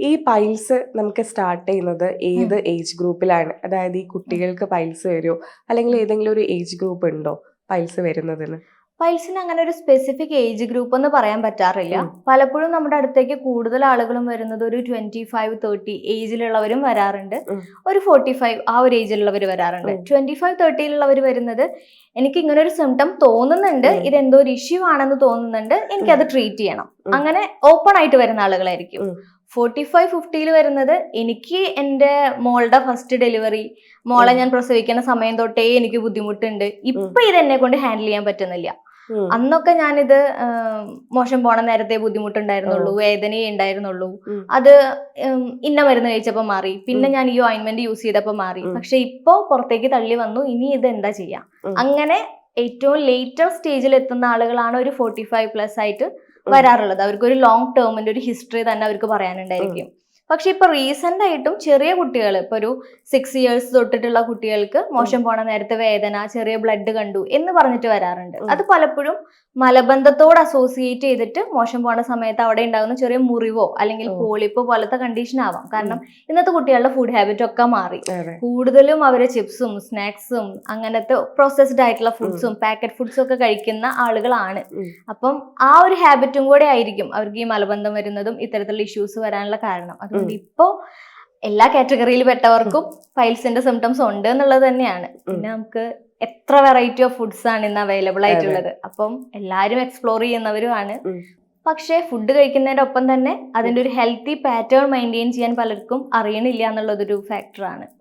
ഈ പൈൽസ് നമുക്ക് സ്റ്റാർട്ട് ചെയ്യുന്നത് ഏത് ഏജ് ഗ്രൂപ്പിലാണ് അതായത് ഈ കുട്ടികൾക്ക് പൈൽസ് വരുമോ അല്ലെങ്കിൽ ഏതെങ്കിലും ഒരു ഏജ് ഗ്രൂപ്പ് ഉണ്ടോ പൈൽസ് വരുന്നതിന്? പൈൽസിന് അങ്ങനെ ഒരു സ്പെസിഫിക് ഏജ് ഗ്രൂപ്പ് എന്ന് പറയാൻ പറ്റാറില്ല. പലപ്പോഴും നമ്മുടെ അടുത്തേക്ക് കൂടുതൽ ആളുകളും വരുന്നത് ഒരു ട്വന്റി ഫൈവ് തേർട്ടി ഏജിലുള്ളവരും വരാറുണ്ട്. ഒരു ഫോർട്ടി ഫൈവ് ആ ഒരു ഏജിലുള്ളവർ വരാറുണ്ട്. ട്വന്റി ഫൈവ് തേർട്ടിയിലുള്ളവർ വരുന്നത് എനിക്ക് ഇങ്ങനെ ഒരു സിംറ്റം തോന്നുന്നുണ്ട്. ഇത് എന്തോ ഒരു ഇഷ്യൂ ആണെന്ന് തോന്നുന്നുണ്ട്. എനിക്കത് ട്രീറ്റ് ചെയ്യണം. അങ്ങനെ ഓപ്പൺ ആയിട്ട് വരുന്ന ആളുകളായിരിക്കും. ഫോർട്ടി ഫൈവ് ഫിഫ്റ്റിയിൽ വരുന്നത് എനിക്ക് എന്റെ മോളുടെ ഫസ്റ്റ് ഡെലിവറി മോളെ ഞാൻ പ്രസവിക്കുന്ന സമയം തൊട്ടേ എനിക്ക് ബുദ്ധിമുട്ടുണ്ട്. ഇപ്പൊ ഇത് എന്നെ കൊണ്ട് ഹാൻഡിൽ ചെയ്യാൻ പറ്റുന്നില്ല. അന്നൊക്കെ ഞാനിത് മോശം പോണ നേരത്തെ ബുദ്ധിമുട്ടുണ്ടായിരുന്നുള്ളൂ വേദനയേ ഉണ്ടായിരുന്നുള്ളൂ. അത് ഇന്ന മരുന്ന് കഴിച്ചപ്പോ മാറി. പിന്നെ ഞാൻ ഈ ഓയിൻമെന്റ് യൂസ് ചെയ്തപ്പോ മാറി. പക്ഷെ ഇപ്പോ പുറത്തേക്ക് തള്ളി വന്നു ഇനി ഇത് എന്താ ചെയ്യാം. അങ്ങനെ ഏറ്റവും ലേറ്റർ സ്റ്റേജിൽ എത്തുന്ന ആളുകളാണ് ഒരു ഫോർട്ടി ഫൈവ് പ്ലസ് ആയിട്ട്. വരാറുള്ളത്. അവർക്ക് ഒരു ലോങ് ടേമിന്റെ ഒരു ഹിസ്റ്ററി തന്നെ അവർക്ക് പറയാനുണ്ടായിരിക്കും. പക്ഷെ ഇപ്പൊ റീസെന്റ് ആയിട്ടും ചെറിയ കുട്ടികൾ ഇപ്പൊ ഒരു സിക്സ് ഇയേഴ്സ് തൊട്ടിട്ടുള്ള കുട്ടികൾക്ക് മോശം പോണ നേരത്തെ വേദന ചെറിയ ബ്ലഡ് കണ്ടു എന്ന് പറഞ്ഞിട്ട് വരാറുണ്ട്. അത് പലപ്പോഴും മലബന്ധത്തോട് അസോസിയേറ്റ് ചെയ്തിട്ട് മോശം പോണ സമയത്ത് അവിടെ ഉണ്ടാകുന്ന ചെറിയ മുറിവോ അല്ലെങ്കിൽ പോളിപ്പ് പോലത്തെ കണ്ടീഷൻ ആവാം. കാരണം ഇന്നത്തെ കുട്ടികളുടെ ഫുഡ് ഹാബിറ്റ് ഒക്കെ മാറി. കൂടുതലും അവർ ചിപ്സും സ്നാക്സും അങ്ങനത്തെ പ്രോസസ്ഡ് ആയിട്ടുള്ള ഫുഡ്സും പാക്കറ്റ് ഫുഡ്സും ഒക്കെ കഴിക്കുന്ന ആളുകളാണ്. അപ്പം ആ ഒരു ഹാബിറ്റും കൂടെ ആയിരിക്കും അവർക്ക് ഈ മലബന്ധം വരുന്നതും ഇത്തരത്തിലുള്ള ഇഷ്യൂസ് വരാനുള്ള കാരണം. അതുകൊണ്ട് ഇപ്പോ എല്ലാ കാറ്റഗറിയിൽ പെട്ടവർക്കും പൈൽസിന്റെ സിംറ്റംസ് ഉണ്ട് എന്നുള്ളത് തന്നെയാണ്. പിന്നെ നമുക്ക് എത്ര വെറൈറ്റി ഓഫ് ഫുഡ്സ് ആണ് ഇന്ന് അവൈലബിൾ ആയിട്ടുള്ളത്. അപ്പം എല്ലാവരും എക്സ്പ്ലോർ ചെയ്യുന്നവരുമാണ്. പക്ഷേ ഫുഡ് കഴിക്കുന്നതിന്റെ ഒപ്പം തന്നെ അതിന്റെ ഒരു ഹെൽത്തി പാറ്റേൺ മെയിന്റെയിൻ ചെയ്യാൻ പലർക്കും അറിയണില്ല എന്നുള്ളതൊരു ഫാക്ടറാണ്